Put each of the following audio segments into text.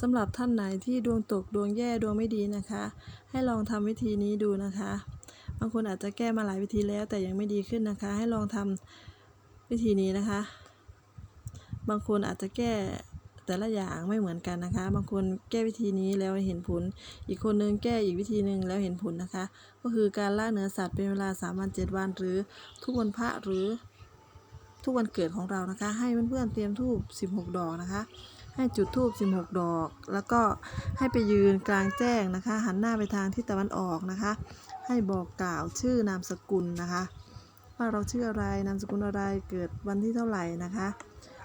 สำหรับท่านไหนที่ดวงตกดวงแย่ดวงไม่ดีนะคะ ให้ลองทำวิธีนี้ดูนะคะ บางคนอาจจะแก้มาหลายวิธีแล้วแต่ยังไม่ดีขึ้นนะคะ ให้ลองทำวิธีนี้นะคะ บางคนอาจจะแก้แต่ละอย่างไม่เหมือนกันนะคะ บางคนแก้วิธีนี้แล้วเห็นผล อีกคนนึงแก้อีกวิธีหนึ่งแล้วเห็นผลนะคะ ก็คือการล่าเนื้อสัตว์เป็นเวลา3วัน7วันหรือทุกวันพระหรือทุกวันเกิดของเรานะคะ ให้เพื่อนๆเตรียมธูป16 ดอกนะคะ ให้จุดธูป16 ดอก แล้วก็ให้ไปยืนกลางแจ้งนะคะ หันหน้าไปทางทิศตะวันออกนะคะ ให้บอกกล่าวชื่อนามสกุลนะคะ ว่าเราชื่ออะไรนามสกุลอะไรเกิดวันที่เท่าไหร่นะคะ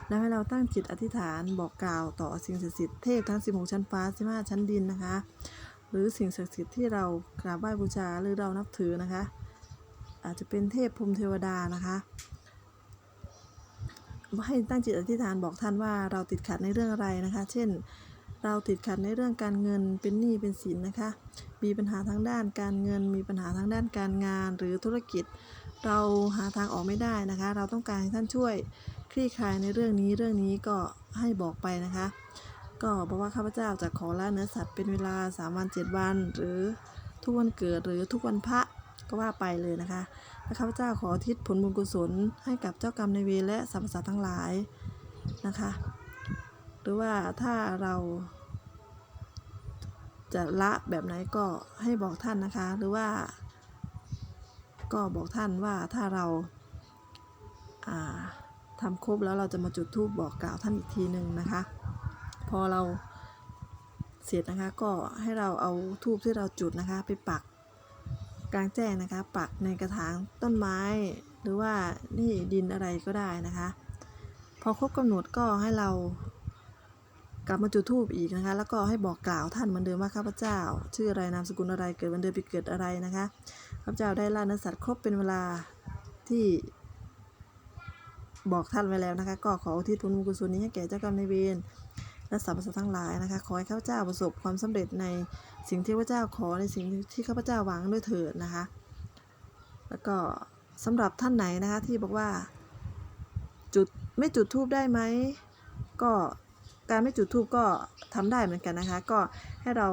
แล้วให้เราตั้งจิตอธิษฐานบอกกล่าวต่อสิ่งศักดิ์สิทธิ์เทพทั้ง 16 ชั้นฟ้า 15 ชั้นดินนะคะ หรือสิ่งศักดิ์สิทธิ์ที่เรากราบไหว้บูชาหรือเรานับถือนะคะ อาจจะเป็นเทพพรมเทวดานะคะ ให้ตั้งจิตอธิษฐานบอกท่านว่าเราติดขัดในเรื่องอะไรนะคะ เช่น เราติดขัดในเรื่องการเงินเป็นหนี้เป็นสินนะคะ มีปัญหาทางด้านการเงิน มีปัญหาทางด้านการงานหรือธุรกิจ เราหาทางออกไม่ได้นะคะ เราต้องการให้ท่านช่วยคลี่คลายในเรื่องนี้เรื่องนี้ก็ให้บอกไปนะคะ ก็บอกว่าข้าพเจ้าจะขอละเนื้อสัตว์เป็นเวลา3วัน7วัน หรือทุกวันเกิดหรือทุกวันพระ ก็ว่าไปเลยนะคะและข้าพเจ้าขอทิศผลบุญกุศลให้กับเจ้ากรรมนายเวรและสรรพสัตว์ทั้งหลายนะคะ หรือว่าถ้าเราจะละแบบไหนก็ให้บอกท่านนะคะ หรือว่า ก็บอกท่านว่าถ้าเราาทำครบแล้วเราจะมาจุดธูปบอกกล่าวท่านอีกทีหนึ่งนะคะ พอเราเสร็จนะคะก็ให้เราเอาทูบที่เราจุดนะคะ ไปปัก กลางแจ้งนะคะ ปักในกระถางต้นไม้ หรือว่านี่ดินอะไรก็ได้นะคะ พอครบกำหนดก็ให้เรากลับมาจุดธูปอีกนะคะ แล้วก็ให้บอกกล่าวท่านเหมือนเดิมว่าข้าพเจ้า ชื่ออะไรนามสกุลอะไรเกิดวันเดือนปีเกิดอะไรนะคะข้าพเจ้าได้ล่าเนื้อสัตว์ครบเป็นเวลาที่บอกท่านไว้แล้วนะคะ ก็ขออุทิศผลบุญกุศลนี้ให้แก่เจ้ากรรมนายเวร และสรรพสัตว์ทั้งหลายนะคะ ขอให้ข้าพเจ้าประสบความสำเร็จในสิ่งที่ข้าพเจ้าขอในสิ่งที่ข้าพเจ้าหวังด้วยเถิดนะคะ แล้วก็สำหรับท่านไหนนะคะที่บอกว่า จุดไม่จุดทูบได้ไหมก็การไม่จุดทูบก็ทำได้เหมือนกันนะคะ ก็ให้เรา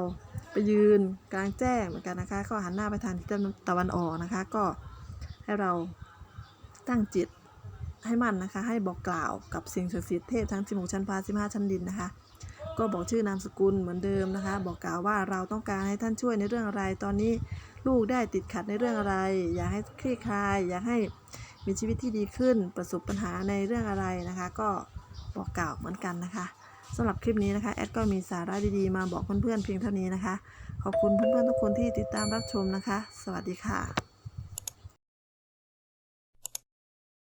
ไปยืนกลางแจ้งเหมือนกันนะคะ ก็หันหน้าไปทางทิศตะวันออกนะคะ ก็ให้เราตั้งจิตให้มันนะคะ ให้บอกกล่าวกับสิ่งศักดิ์สิทธิ์เทพทั้ง16ชั้นฟ้า15ชั้นดินนะคะ ก็บอกชื่อนามสกุลเหมือนเดิมนะคะ บอกกล่าวว่าเราต้องการให้ท่านช่วยในเรื่องอะไร ตอนนี้ลูกได้ติดขัดในเรื่องอะไร อยากให้คลี่คลาย อยากให้มีชีวิตที่ดีขึ้น ประสบปัญหาในเรื่องอะไรนะคะ ก็บอกกล่าวเหมือนกันนะคะสำหรับคลิปนี้นะคะแอดก็มีสาระดีๆ มาบอกเพื่อนๆเพียงเท่านี้นะคะ ขอบคุณเพื่อนๆทุกคนที่ติดตามรับชมนะคะ สวัสดีค่ะ